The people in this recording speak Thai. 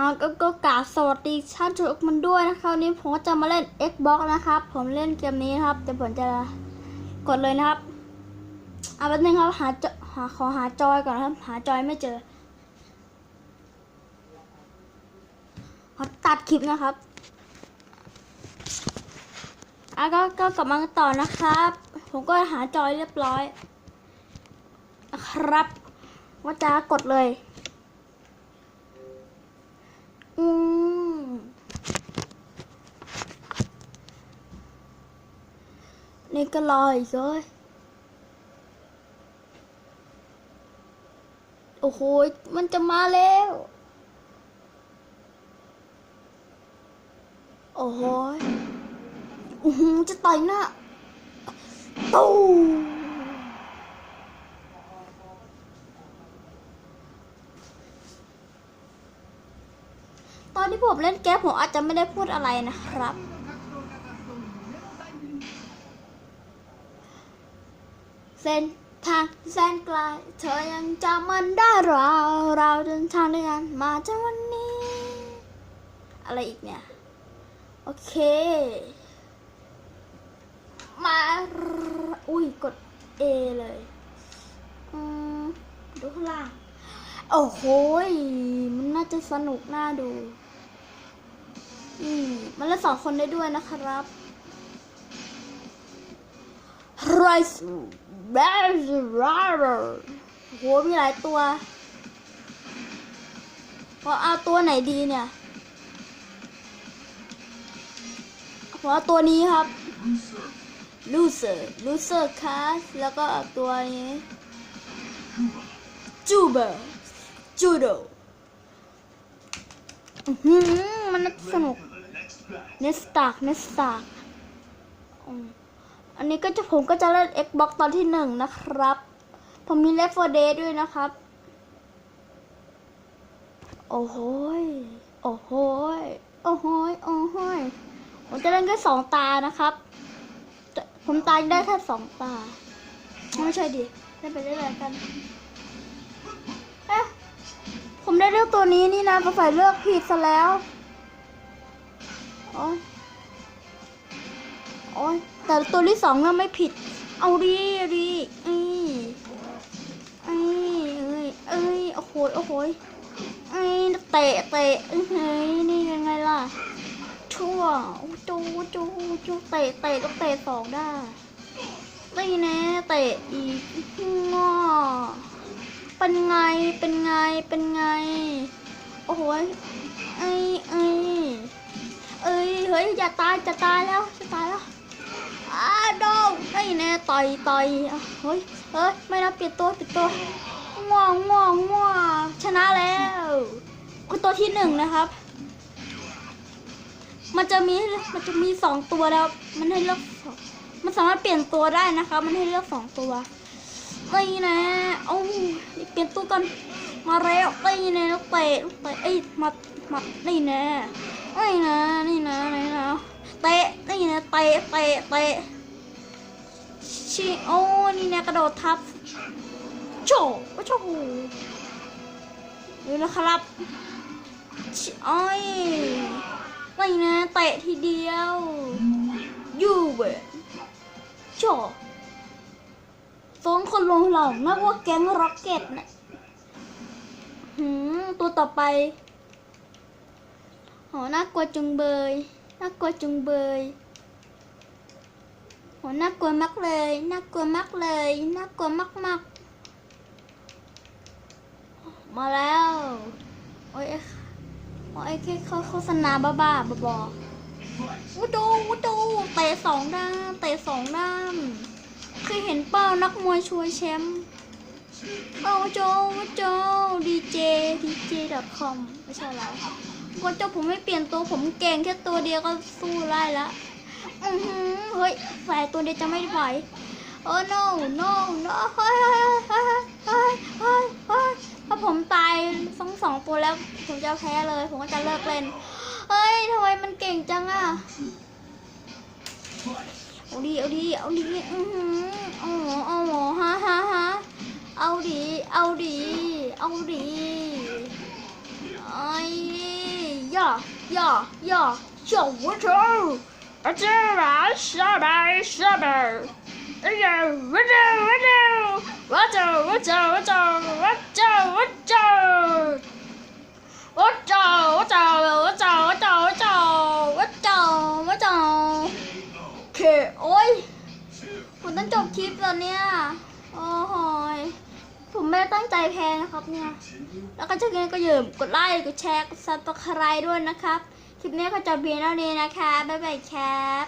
ก็ก็กราสวัสดีท่านทุกคนด้วยนะครับวันนี้ผมก็จะมาเล่น Xbox นะครับ ผมเล่นเกมนี้นะครับเดี๋ยวผมจะกดเลยนะครับอ่าแป๊บนึงครับหาจหาขอหาจอยก่อนครับ หาจอยไม่เจอขอตัดคลิปนะครับอะก็ก็กลับมาต่อนะครับ ผมก็หาจอยเรียบร้อย ครับว่าจะกดเลย อืมนี่ก็รออีกเลยโอ้โห มันจะมาแล้ว โอ้โหจะต่อยหน้าตู้ตอนที่ ผมเล่นแก๊ปผมอาจจะไม่ได้พูดอะไรนะครับ เส้นทางแสนไกลเธอยังจำมันได้เราเราเดินทางด้วยกันมาจนวันนี้ อะไรอีกเนี่ย โอเค มา อุ้ยกด A เลยอืมดูข้างล่าง โอ้โหมันน่าจะสนุกน่าดู อืมมันเล่นสองคนได้ด้วยนะครับ Rice b a r r r โหมีหลายตัวพอเอาตัวไหนดีเนี่ยพอเอาตัวนี้ครับ loser loser cast แล้วก็เอาตัวนี้ juber judo อื้อหือมันน่าสนุก เนสตากเนสตากอันนี้ก็จะผมก็จะเล่น Xbox ตอนที่หนึ่งนะครับ ผมมี Left 4 Dead ด้วยนะครับ โอ้โหโอ้โหโอ้โหโอ้โหผมจะเล่นแค่สองตานะครับ ผมตายได้แค่สองตา ไม่ใช่ดิเล่นไปเรื่อยๆกันเอ๊ะผมได้เลือกตัวนี้นี่นะก็ใส่เลือกผิดซะแล้ว โอ้ยโอ้ยแต่ตัวที่สองน่ะไม่ผิด เอาดีเอาดีเอ้ยเอ้ยเอ้ยเอ้ยโอ้โหโอ้โหเอ้ยเตะเตะเอ้ยนี่ยังไงล่ะชั่วจูจูจูเตะเตะก็เตะสองได้ตีแน่เตะอีกงอเป็นไงเป็นไงเป็นไง โอ้โหเอ้ยเอ้ เฮ้ยอย่าตายจะตายแล้วจะตายแล้วอ้าโดนไอ้แน่ต่อยต่อยเฮ้ยเฮ้ยไม่นะปิดตัวเปิดตัวง่วงง่วงง่วงชนะแล้วคือตัวที่หนึ่งนะครับ มันจะมีมันจะมีสองตัวแล้ว มันให้เลือกมันสามารถเปลี่ยนตัวได้นะคะ มันให้เลือกสองตัวนี่นะเอ้าเปลี่ยนตัวกันมาแล้วนี่นะลูกเตะลูกเตะเอ้มามานี่นะ นี่นะนี่นะนี่นะเตะนี่นะเตะเตะเตะชิโอ้นี่นะกระโดดทับโจโอ้โหดูนะครับชิโอ้ยนี่นะเตะทีเดียวยูเว้ยโจสองคนลงหลอกนักว่าแก๊งร็อกเก็ตนะหืมตัวต่อไป โหน่ากลัวจุงเบย น่ากลัวจุงเบยโหน่ากลัวมากเลย น่ากลัวมากเลย น่ากลัวมากมากๆมาแล้ว โอ้ยโอ้ยแค่เขาโฆษณาบ้าๆบอๆวูดูวูดูเตะสองด้านเตะสองด้านเคยเห็นเป้านักมวยช่วยแชมป์โอ้โจโจดีเจดีเจ .com ไม่ใช่แล้ว ก็เจ้าผมไม่เปลี่ยนตัวผมเก่งแค่ตัวเดียวก็สู้ได้ละอือหือเฮ้ยใส่ตัวเดียวจะไม่ไหวโอ้ no no no เฮ้ยเฮ้ยเฮ้ยเฮ้ยเฮ้ยถ้าผมตายสองสองตัวแล้ว ผมจะแพ้เลย ผมก็จะเลิกเล่น เฮ้ยทำไมมันเก่งจังอะเอาดีเอาดีเอาดีอือหือเอาหมอเอาหมอฮ่าฮ่าฮ่าเอาดีเอาดีเอาดี ย่อย่อเฉียววัชอาจารย์ชาบายชาบายเอ้ยวัชวัชวัชวัชวัชวัชวัชวัชวัชวัชวั ได้ตั้งใจแพงนะครับเนี่ย แล้วก็จะยังไงก็อย่าลืมกดไลค์ กดแชร์ กดซับสไครต์ด้วยนะครับ คลิปนี้ก็จะเพียงเท่านี้นะคะ บ๊ายบายครับ